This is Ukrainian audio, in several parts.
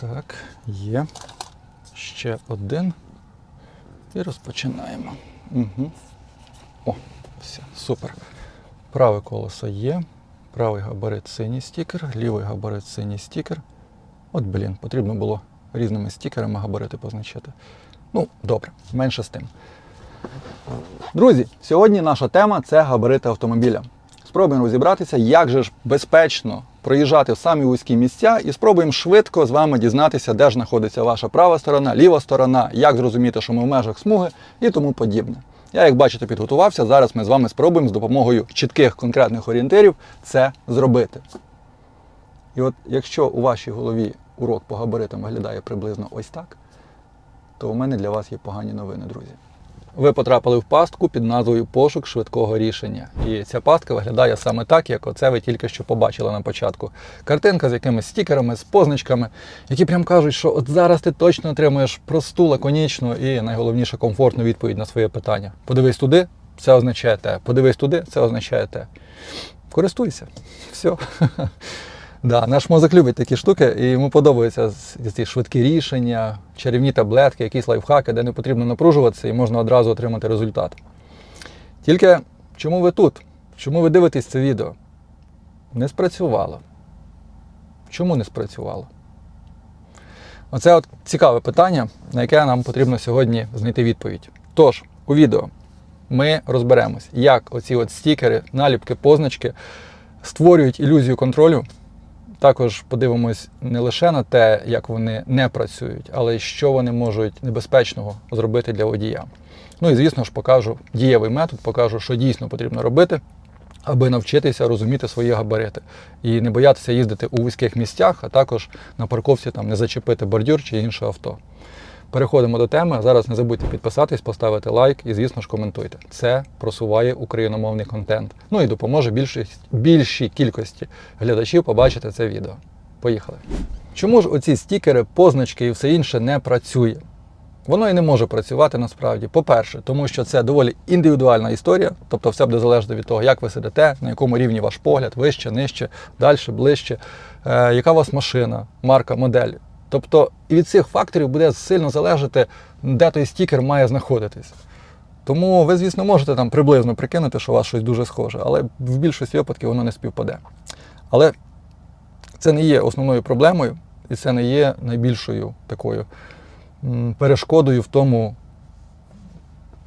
Так, є. Ще один. І розпочинаємо. Угу. О, все, супер. Праве колесо є. Правий габарит синій стікер, лівий габарит синій стікер. От, блін, потрібно було різними стікерами габарити позначити. Ну, добре, менше з тим. Друзі, сьогодні наша тема це габарити автомобіля. Спробуємо розібратися, як же ж безпечно проїжджати в самі вузькі місця, і спробуємо швидко з вами дізнатися, де ж знаходиться ваша права сторона, ліва сторона, як зрозуміти, що ми в межах смуги і тому подібне. Я, як бачите, підготувався. Зараз ми з вами спробуємо з допомогою чітких конкретних орієнтирів це зробити. І от якщо у вашій голові урок по габаритам виглядає приблизно ось так, то у мене для вас є погані новини, друзі. Ви потрапили в пастку під назвою Пошук швидкого рішення. І ця пастка виглядає саме так, як оце ви тільки що побачили на початку. Картинка з якимись стікерами, з позначками, які прям кажуть, що от зараз ти точно отримуєш просту, лаконічну і найголовніше комфортну відповідь на своє питання. Подивись туди, це означає те. Подивись туди, це означає те. Користуйся. Все. Да, наш мозок любить такі штуки, і йому подобаються ці швидкі рішення, чарівні таблетки, якісь лайфхаки, де не потрібно напружуватися і можна одразу отримати результат. Тільки чому ви тут? Чому ви дивитесь це відео? Не спрацювало. Чому не спрацювало? Оце от цікаве питання, на яке нам потрібно сьогодні знайти відповідь. Тож, у відео ми розберемось, як оці от стікери, наліпки, позначки створюють ілюзію контролю. Також подивимось не лише на те, як вони не працюють, але й що вони можуть небезпечного зробити для водія. Ну і звісно ж покажу дієвий метод, покажу, що дійсно потрібно робити, аби навчитися розуміти свої габарити і не боятися їздити у вузьких місцях, а також на парковці там не зачепити бордюр чи інше авто. Переходимо до теми. Зараз не забудьте підписатись, поставити лайк і, звісно ж, коментуйте. Це просуває україномовний контент. Ну і допоможе більшій, більшій кількості глядачів побачити це відео. Поїхали. Чому ж оці стікери, позначки і все інше не працює? Воно і не може працювати насправді. По-перше, тому що це доволі індивідуальна історія, тобто все буде залежати від того, як ви сидите, на якому рівні ваш погляд, вище, нижче, далі, ближче, е, яка у вас машина, марка, модель. Тобто і від цих факторів буде сильно залежати, де той стікер має знаходитись. Тому ви, звісно, можете там приблизно прикинути, що у вас щось дуже схоже, але в більшості випадків воно не співпаде. Але це не є основною проблемою, і це не є найбільшою такою перешкодою в тому,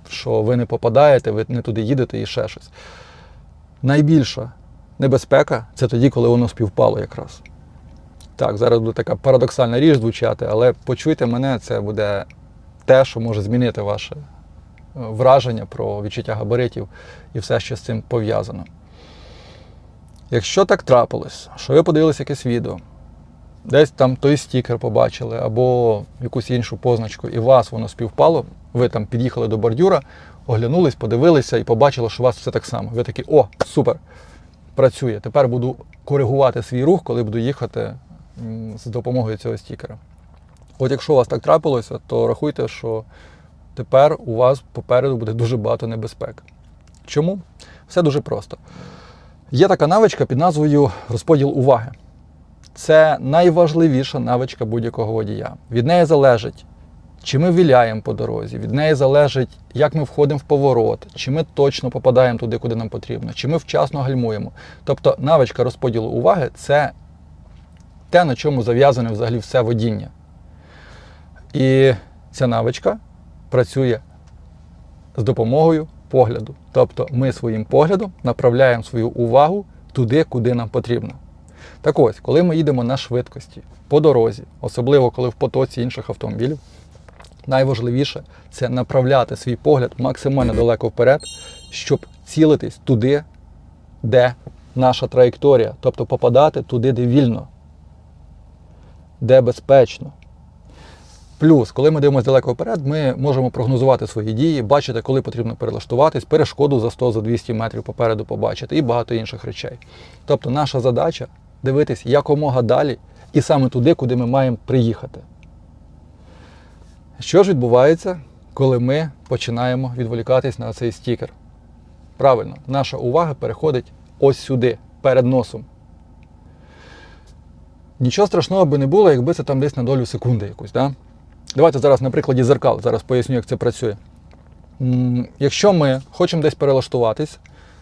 що ви не попадаєте, ви не туди їдете і ще щось. Найбільша небезпека це тоді, коли воно співпало якраз. Так, зараз буде така парадоксальна річ звучати, але почуйте мене, це буде те, що може змінити ваше е, враження про відчуття габаритів і все, що з цим пов'язано. Якщо так трапилось, що ви подивилися якесь відео, десь там той стікер побачили, або якусь іншу позначку, і вас воно співпало, ви там під'їхали до бордюра, оглянулись, подивилися і побачили, що у вас все так само. Ви такі, о, супер, працює. Тепер буду коригувати свій рух, коли буду їхати з допомогою цього стікера. От якщо у вас так трапилося, то рахуйте, що тепер у вас попереду буде дуже багато небезпек. Чому? Все дуже просто. Є така навичка під назвою розподіл уваги. Це найважливіша навичка будь-якого водія. Від неї залежить, чи ми віляємо по дорозі, від неї залежить, як ми входимо в поворот, чи ми точно попадаємо туди, куди нам потрібно, чи ми вчасно гальмуємо. Тобто навичка розподілу уваги це те, на чому зав'язане взагалі все водіння. І ця навичка працює з допомогою погляду. Тобто ми своїм поглядом направляємо свою увагу туди, куди нам потрібно. Так ось, коли ми їдемо на швидкості по дорозі, особливо коли в потоці інших автомобілів, найважливіше це направляти свій погляд максимально далеко вперед, щоб цілитись туди, де наша траєкторія, тобто попадати туди, де вільно, де безпечно. Плюс, коли ми дивимося далеко вперед, ми можемо прогнозувати свої дії, бачити, коли потрібно перелаштуватись, перешкоду за 100-200 метрів попереду побачити і багато інших речей. Тобто наша задача дивитись якомога далі і саме туди, куди ми маємо приїхати. Що ж відбувається, коли ми починаємо відволікатись на цей стікер? Правильно, наша увага переходить ось сюди, перед носом. Нічого страшного би не було, якби це там десь на долю секунди якусь. Да? Давайте зараз на прикладі зеркал, зараз поясню, як це працює. Якщо ми хочемо десь перелаштуватись,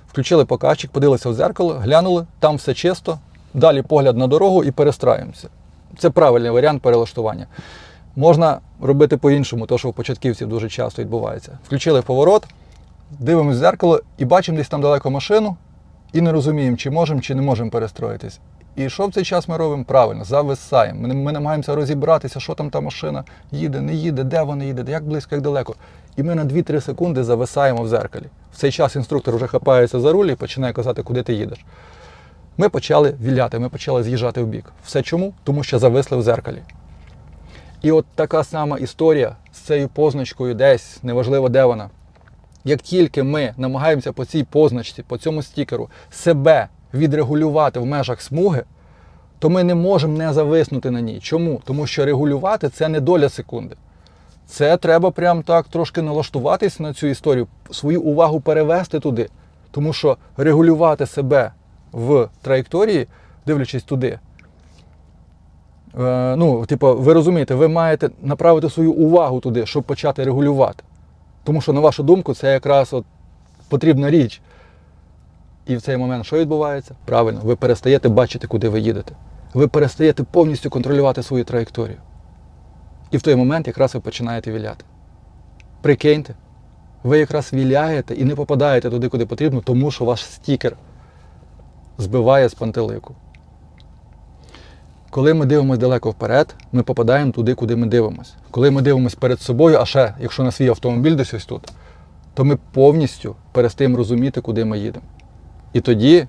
включили показчик, подивилися в зеркало, глянули, там все чисто, далі погляд на дорогу і перестраюємося. Це правильний варіант перелаштування. Можна робити по-іншому, то що в початківців дуже часто відбувається. Включили поворот, дивимося в зеркало і бачимо десь там далеко машину, і не розуміємо, чи можемо, чи не можемо перестроїтись. І що в цей час ми робимо? Правильно, зависаємо. Ми, ми намагаємося розібратися, що там та машина їде, не їде, де вона їде, як близько, як далеко. І ми на 2-3 секунди зависаємо в зеркалі. В цей час інструктор вже хапається за руль і починає казати, куди ти їдеш. Ми почали віляти, ми почали з'їжджати в бік. Все чому? Тому що зависли в зеркалі. І от така сама історія з цією позначкою десь, неважливо де вона. Як тільки ми намагаємося по цій позначці, по цьому стікеру себе відрегулювати в межах смуги, то ми не можемо не зависнути на ній. Чому? Тому що регулювати це не доля секунди. Це треба прям так трошки налаштуватись на цю історію, свою увагу перевести туди. Тому що регулювати себе в траєкторії, дивлячись туди, Е, ну, типу, ви розумієте, ви маєте направити свою увагу туди, щоб почати регулювати. Тому що, на вашу думку, це якраз от потрібна річ. І в цей момент що відбувається? Правильно, ви перестаєте бачити, куди ви їдете. Ви перестаєте повністю контролювати свою траєкторію. І в той момент якраз ви починаєте віляти. Прикиньте, ви якраз віляєте і не попадаєте туди, куди потрібно, тому що ваш стікер збиває з пантелику. Коли ми дивимося далеко вперед, ми попадаємо туди, куди ми дивимося. Коли ми дивимося перед собою, а ще якщо на свій автомобіль десь ось тут, то ми повністю перестаємо розуміти, куди ми їдемо. І тоді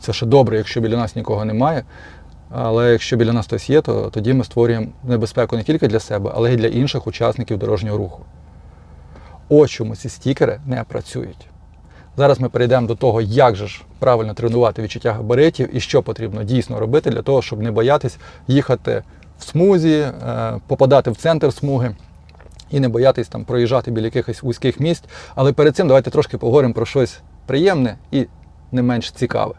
це ще добре, якщо біля нас нікого немає. Але якщо біля нас хтось є, то тоді ми створюємо небезпеку не тільки для себе, але й для інших учасників дорожнього руху. Ось чому ці стікери не працюють. Зараз ми перейдемо до того, як же ж правильно тренувати відчуття габаритів і що потрібно дійсно робити для того, щоб не боятись їхати в смузі, е, попадати в центр смуги і не боятись там проїжджати біля якихось вузьких місць. Але перед цим давайте трошки поговоримо про щось приємне і не менш цікаве.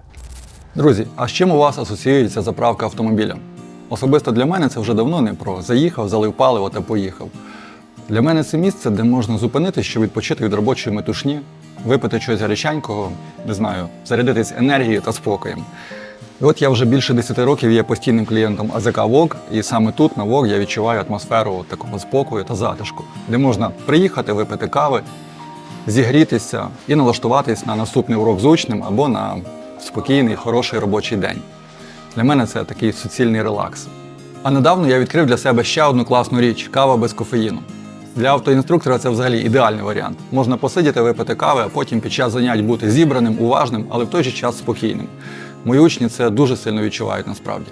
Друзі, а з чим у вас асоціюється заправка автомобіля? Особисто для мене це вже давно не про заїхав, залив паливо та поїхав. Для мене це місце, де можна зупинитися, щоб відпочити від робочої метушні, випити щось гаряченького, не знаю, зарядитись енергією та спокоєм. І от я вже більше 10 років є постійним клієнтом АЗК ВОГ, і саме тут, на ВОГ, я відчуваю атмосферу такого спокою та затишку, де можна приїхати, випити кави, зігрітися і налаштуватись на наступний урок з учнем або на спокійний, хороший робочий день. Для мене це такий суцільний релакс. А недавно я відкрив для себе ще одну класну річ кава без кофеїну. Для автоінструктора це взагалі ідеальний варіант. Можна посидіти, випити кави, а потім під час занять бути зібраним, уважним, але в той же час спокійним. Мої учні це дуже сильно відчувають насправді.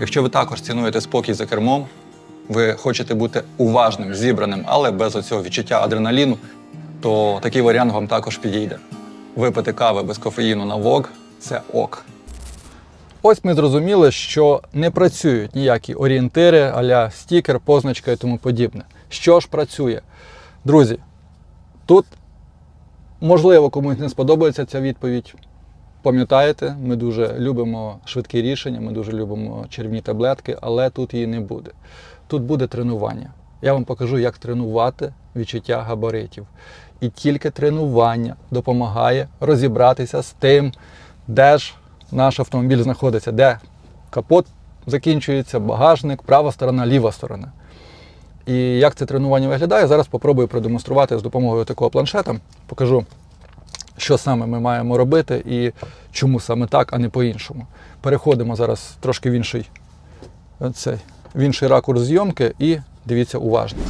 Якщо ви також цінуєте спокій за кермом, ви хочете бути уважним, зібраним, але без оцього відчуття адреналіну, то такий варіант вам також підійде. Випити кави без кофеїну на вок це ок. Ось ми зрозуміли, що не працюють ніякі орієнтири, аля стікер, позначка і тому подібне. Що ж працює? Друзі, тут можливо комусь не сподобається ця відповідь. Пам'ятаєте, ми дуже любимо швидкі рішення, ми дуже любимо червні таблетки, але тут її не буде. Тут буде тренування. Я вам покажу, як тренувати відчуття габаритів. І тільки тренування допомагає розібратися з тим, де ж наш автомобіль знаходиться, де капот закінчується, багажник, права сторона, ліва сторона. І як це тренування виглядає, зараз спробую продемонструвати з допомогою такого планшета. Покажу, що саме ми маємо робити і чому саме так, а не по-іншому. Переходимо зараз трошки в інший, цей, в інший ракурс зйомки і дивіться уважно.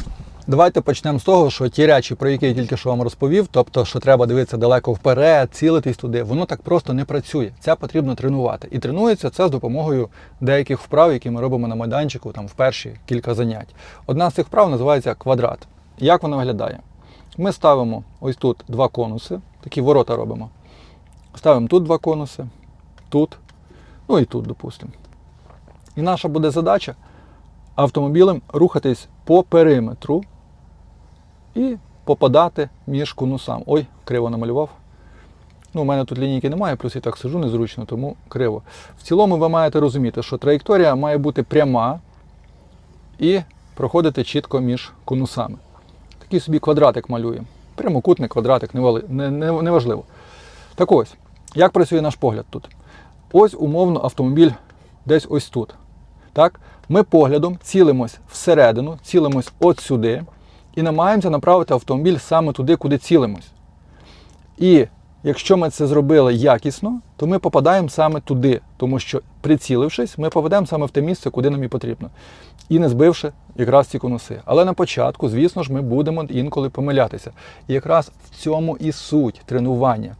Давайте почнемо з того, що ті речі, про які я тільки що вам розповів, тобто, що треба дивитися далеко вперед, цілитись туди, воно так просто не працює. Це потрібно тренувати. І тренується це з допомогою деяких вправ, які ми робимо на майданчику там в перші кілька занять. Одна з цих вправ називається квадрат. Як вона виглядає? Ми ставимо ось тут два конуси, такі ворота робимо. Ставимо тут два конуси, тут, ну і тут, допустимо. І наша буде задача автомобілем рухатись по периметру і попадати між конусами. Ой, криво намалював. Ну, у мене тут лінійки немає, плюс я так сижу незручно, тому криво. В цілому ви маєте розуміти, що траєкторія має бути пряма і проходити чітко між конусами. Такий собі квадратик малюємо. Прямокутний квадратик, неважливо. Так ось, як працює наш погляд тут? Ось умовно автомобіль десь ось тут. Так? Ми поглядом цілимось всередину, цілимось от сюди і намагаємося направити автомобіль саме туди, куди цілимось. І якщо ми це зробили якісно, то ми попадаємо саме туди, тому що прицілившись, ми попадемо саме в те місце, куди нам і потрібно. І не збивши якраз ці конуси. Але на початку, звісно ж, ми будемо інколи помилятися. І якраз в цьому і суть тренування.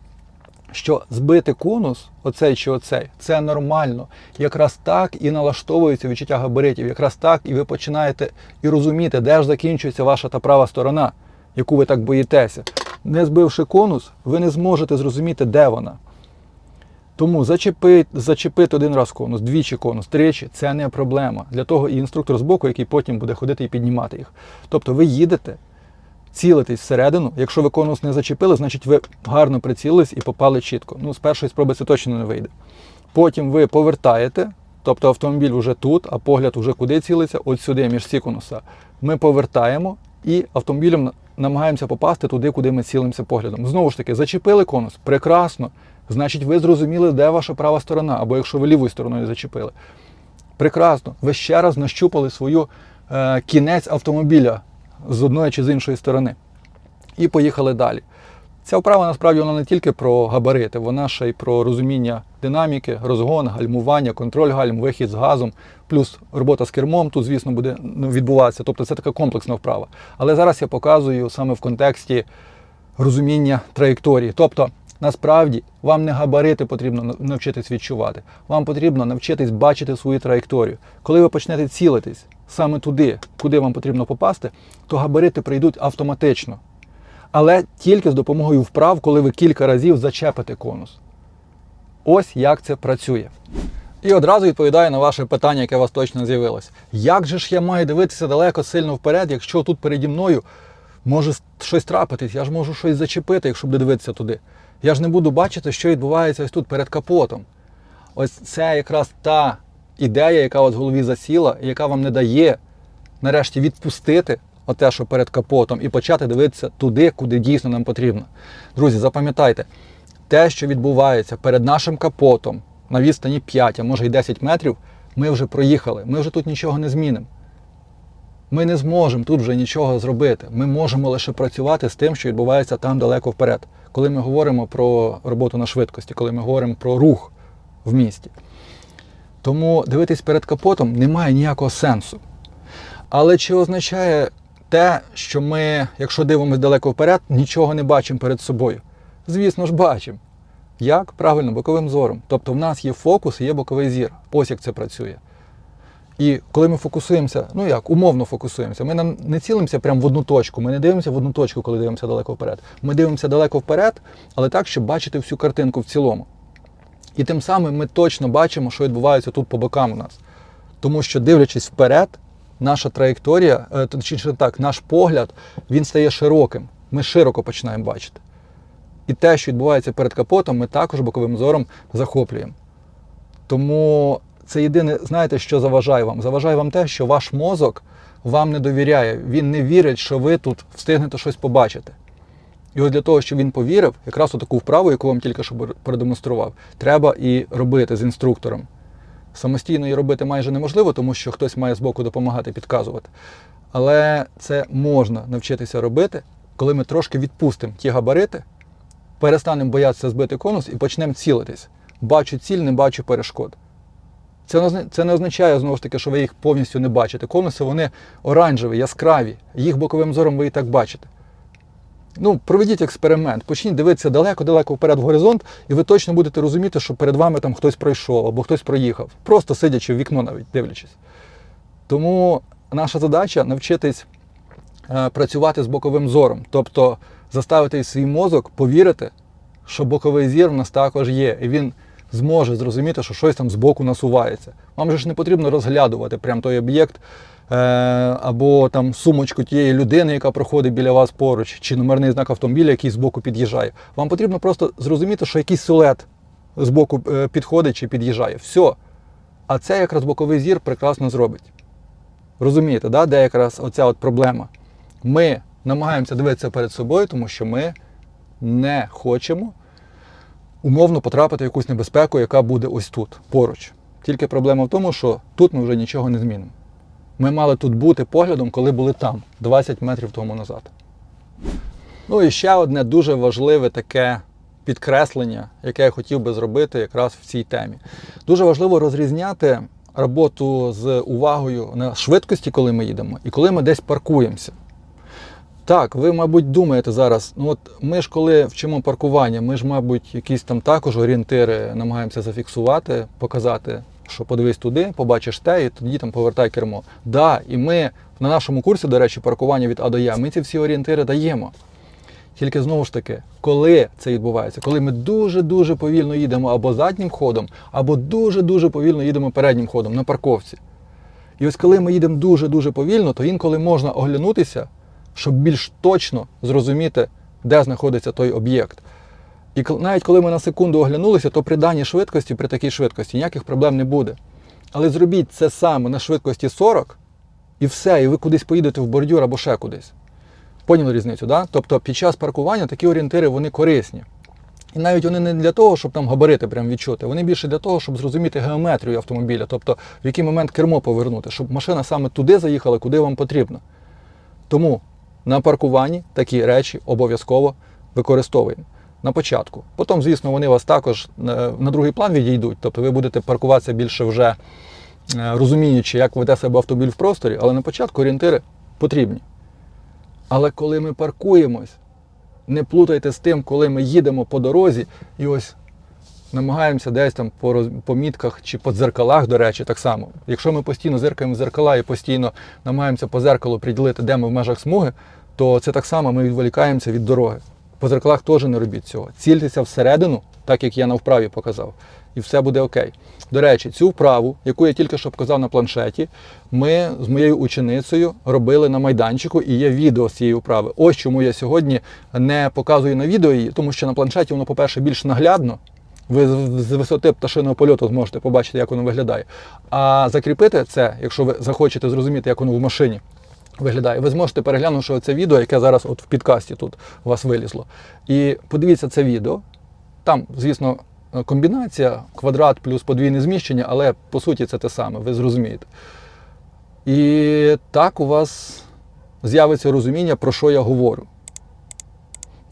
Що збити конус, оцей чи оцей, це нормально. Якраз так і налаштовується відчуття габаритів. Якраз так і ви починаєте і розуміти, де ж закінчується ваша та права сторона, яку ви так боїтеся. Не збивши конус, ви не зможете зрозуміти, де вона. Тому зачепити, зачепити один раз конус, двічі конус, тричі це не проблема. Для того і інструктор з боку, який потім буде ходити і піднімати їх. Тобто ви їдете, цілитесь всередину. Якщо ви конус не зачепили, значить ви гарно прицілились і попали чітко. Ну, з першої спроби це точно не вийде. Потім ви повертаєте, тобто автомобіль вже тут, а погляд вже куди цілиться, от сюди, між ці конуса. Ми повертаємо і автомобілем намагаємося попасти туди, куди ми цілимося поглядом. Знову ж таки, зачепили конус, прекрасно. Значить, ви зрозуміли, де ваша права сторона, або якщо ви лівою стороною зачепили. Прекрасно. Ви ще раз нащупали свою е, кінець автомобіля з одної чи з іншої сторони. І поїхали далі. Ця вправа насправді вона не тільки про габарити, вона ще й про розуміння динаміки, розгон, гальмування, контроль гальм, вихід з газом, плюс робота з кермом тут, звісно, буде ну, відбуватися. Тобто це така комплексна вправа. Але зараз я показую саме в контексті розуміння траєкторії. Тобто, насправді вам не габарити потрібно навчитись відчувати. Вам потрібно навчитись бачити свою траєкторію. Коли ви почнете цілитись саме туди, куди вам потрібно попасти, то габарити прийдуть автоматично. Але тільки з допомогою вправ, коли ви кілька разів зачепите конус. Ось як це працює. І одразу відповідаю на ваше питання, яке у вас точно з'явилось. Як же ж я маю дивитися далеко сильно вперед, якщо тут переді мною може щось трапитись, я ж можу щось зачепити, якщо буду дивитися туди. Я ж не буду бачити, що відбувається ось тут перед капотом. Ось це якраз та ідея, яка вас в голові засіла, і яка вам не дає нарешті відпустити оте, що перед капотом, і почати дивитися туди, куди дійсно нам потрібно. Друзі, запам'ятайте, те, що відбувається перед нашим капотом на відстані 5, а може й 10 метрів, ми вже проїхали. Ми вже тут нічого не змінимо. Ми не зможемо тут вже нічого зробити. Ми можемо лише працювати з тим, що відбувається там далеко вперед. Коли ми говоримо про роботу на швидкості, коли ми говоримо про рух в місті. Тому дивитись перед капотом немає ніякого сенсу. Але чи означає те, що ми, якщо дивимося далеко вперед, нічого не бачимо перед собою? Звісно ж, бачимо. Як? Правильно, боковим зором. Тобто в нас є фокус і є боковий зір. Ось як це працює. І коли ми фокусуємося, ну як, умовно фокусуємося, ми нам не цілимося прямо в одну точку. Ми не дивимося в одну точку, коли дивимося далеко вперед. Ми дивимося далеко вперед, але так, щоб бачити всю картинку в цілому. І тим самим ми точно бачимо, що відбувається тут по бокам у нас. Тому що, дивлячись вперед, наша траєкторія, е, точніше так, наш погляд, він стає широким. Ми широко починаємо бачити. І те, що відбувається перед капотом, ми також боковим зором захоплюємо. Тому це єдине, знаєте, що заважає вам? Заважає вам те, що ваш мозок вам не довіряє. Він не вірить, що ви тут встигнете щось побачити. І от для того, щоб він повірив, якраз таку вправу, яку вам тільки що продемонстрував, треба і робити з інструктором. Самостійно її робити майже неможливо, тому що хтось має збоку допомагати, підказувати. Але це можна навчитися робити, коли ми трошки відпустимо ті габарити, перестанемо боятися збити конус і почнемо цілитись. Бачу ціль, не бачу перешкод. Це це не означає, знову ж таки, що ви їх повністю не бачите. Конуси вони оранжеві, яскраві. Їх боковим зором ви і так бачите. Ну, проведіть експеримент, почніть дивитися далеко-далеко вперед в горизонт, і ви точно будете розуміти, що перед вами там хтось пройшов або хтось проїхав, просто сидячи в вікно навіть дивлячись. Тому наша задача навчитись е, працювати з боковим зором, тобто заставити свій мозок повірити, що боковий зір в нас також є, і він зможе зрозуміти, що щось там збоку насувається. Вам же ж не потрібно розглядувати прям той об'єкт е, або там сумочку тієї людини, яка проходить біля вас поруч, чи номерний знак автомобіля, який збоку під'їжджає. Вам потрібно просто зрозуміти, що якийсь силует збоку е, підходить чи під'їжджає. Все. А це якраз боковий зір прекрасно зробить. Розумієте, да? де якраз оця от проблема? Ми намагаємося дивитися перед собою, тому що ми не хочемо умовно потрапити в якусь небезпеку, яка буде ось тут, поруч. Тільки проблема в тому, що тут ми вже нічого не змінимо. Ми мали тут бути поглядом, коли були там, 20 метрів тому назад. Ну і ще одне дуже важливе таке підкреслення, яке я хотів би зробити якраз в цій темі. Дуже важливо розрізняти роботу з увагою на швидкості, коли ми їдемо, і коли ми десь паркуємося. Так, ви, мабуть, думаєте зараз, ну от ми ж коли вчимо паркування, ми ж, мабуть, якісь там також орієнтири намагаємося зафіксувати, показати, що подивись туди, побачиш те, і тоді там повертай кермо. Да, і ми на нашому курсі, до речі, паркування від А до Я, ми ці всі орієнтири даємо. Тільки знову ж таки, коли це відбувається, коли ми дуже-дуже повільно їдемо або заднім ходом, або дуже-дуже повільно їдемо переднім ходом на парковці. І ось коли ми їдемо дуже-дуже повільно, то інколи можна оглянутися, щоб більш точно зрозуміти, де знаходиться той об'єкт. І навіть коли ми на секунду оглянулися, то при даній швидкості, при такій швидкості, ніяких проблем не буде. Але зробіть це саме на швидкості 40, і все, і ви кудись поїдете в бордюр або ще кудись. Поняли різницю, да? Тобто під час паркування такі орієнтири вони корисні. І навіть вони не для того, щоб там габарити прям відчути, вони більше для того, щоб зрозуміти геометрію автомобіля, тобто в який момент кермо повернути, щоб машина саме туди заїхала, куди вам потрібно. Тому на паркуванні такі речі обов'язково використовуємо на початку. Потім, звісно, вони вас також е, на другий план відійдуть, тобто ви будете паркуватися більше вже е, розуміючи, як веде себе автомобіль в просторі, але на початку орієнтири потрібні. Але коли ми паркуємось, не плутайте з тим, коли ми їдемо по дорозі і ось намагаємося десь там по, роз- по мітках чи по дзеркалах, до речі, так само. Якщо ми постійно зеркаємо в зеркала і постійно намагаємося по зеркалу приділити, де ми в межах смуги, то це так само ми відволікаємося від дороги. По зеркалах теж не робіть цього. Цільтеся всередину, так як я на вправі показав, і все буде окей. До речі, цю вправу, яку я тільки що показав на планшеті, ми з моєю ученицею робили на майданчику, і є відео з цієї вправи. Ось чому я сьогодні не показую на відео її, тому що на планшеті воно, по-перше, більш наглядно. Ви з- висоти пташиного польоту зможете побачити, як воно виглядає. А закріпити це, якщо ви захочете зрозуміти, як воно в машині виглядає, ви зможете переглянувши це відео, яке зараз от в підкасті тут у вас вилізло. І подивіться це відео. Там, звісно, комбінація квадрат плюс подвійне зміщення, але по суті це те саме, ви зрозумієте. І так у вас з'явиться розуміння, про що я говорю.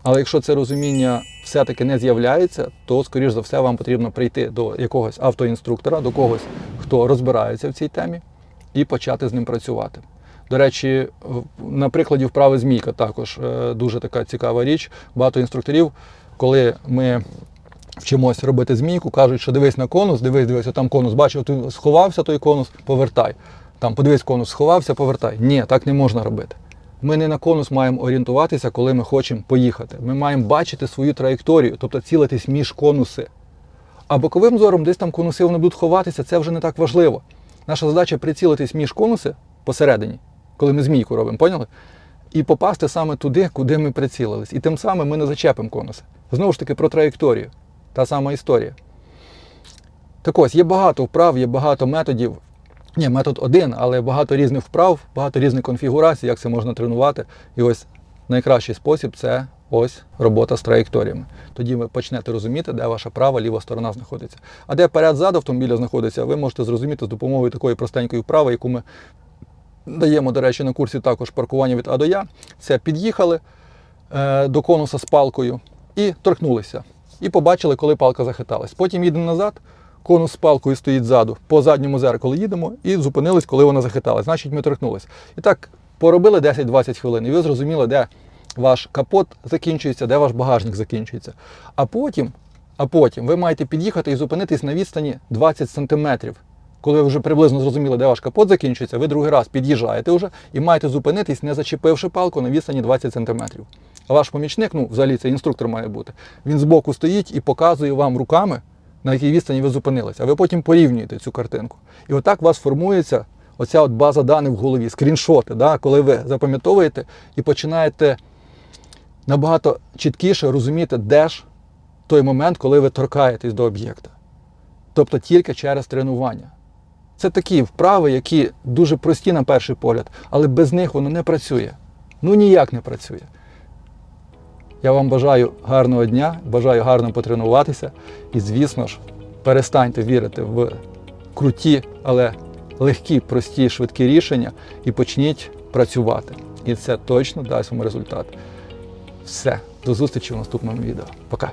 Але якщо це розуміння все-таки не з'являється, то, скоріш за все, вам потрібно прийти до якогось автоінструктора, до когось, хто розбирається в цій темі, і почати з ним працювати. До речі, на прикладі вправи змійка також е, дуже така цікава річ. Багато інструкторів, коли ми вчимось робити змійку, кажуть, що дивись на конус, дивись, дивись, там конус, бачив, ти сховався той конус, повертай. Там подивись, конус сховався, повертай. Ні, так не можна робити. Ми не на конус маємо орієнтуватися, коли ми хочемо поїхати. Ми маємо бачити свою траєкторію, тобто цілитись між конуси. А боковим зором десь там конуси вони будуть ховатися, це вже не так важливо. Наша задача прицілитись між конуси посередині, коли ми змійку робимо, поняли? І попасти саме туди, куди ми прицілились. І тим самим ми не зачепимо конуси. Знову ж таки, про траєкторію. Та сама історія. Так ось, є багато вправ, є багато методів. Ні, метод один, але багато різних вправ, багато різних конфігурацій, як це можна тренувати. І ось найкращий спосіб це ось робота з траєкторіями. Тоді ви почнете розуміти, де ваша права, ліва сторона знаходиться. А де перед-зад автомобіля знаходиться, ви можете зрозуміти з допомогою такої простенької вправи, яку ми даємо, до речі, на курсі також паркування від А до Я. Це під'їхали е, до конуса з палкою і торкнулися. І побачили, коли палка захиталась. Потім їдемо назад, конус з палкою стоїть ззаду, по задньому зеркалу їдемо і зупинились, коли вона захиталась. Значить, ми торкнулись. І так поробили 10-20 хвилин, і ви зрозуміли, де ваш капот закінчується, де ваш багажник закінчується. А потім, а потім ви маєте під'їхати і зупинитись на відстані 20 сантиметрів. Коли ви вже приблизно зрозуміли, де ваш капот закінчується, ви другий раз під'їжджаєте вже і маєте зупинитись, не зачепивши палку на відстані 20 см. А ваш помічник, ну взагалі це інструктор має бути, він збоку стоїть і показує вам руками, на якій відстані ви зупинилися. А ви потім порівнюєте цю картинку. І отак у вас формується оця от база даних в голові, скріншоти, да, коли ви запам'ятовуєте і починаєте набагато чіткіше розуміти, де ж той момент, коли ви торкаєтесь до об'єкта. Тобто тільки через тренування. Це такі вправи, які дуже прості на перший погляд, але без них воно не працює. Ну ніяк не працює. Я вам бажаю гарного дня, бажаю гарно потренуватися. І, звісно ж, перестаньте вірити в круті, але легкі, прості, швидкі рішення і почніть працювати. І це точно дасть вам результат. Все, до зустрічі в наступному відео. Пока.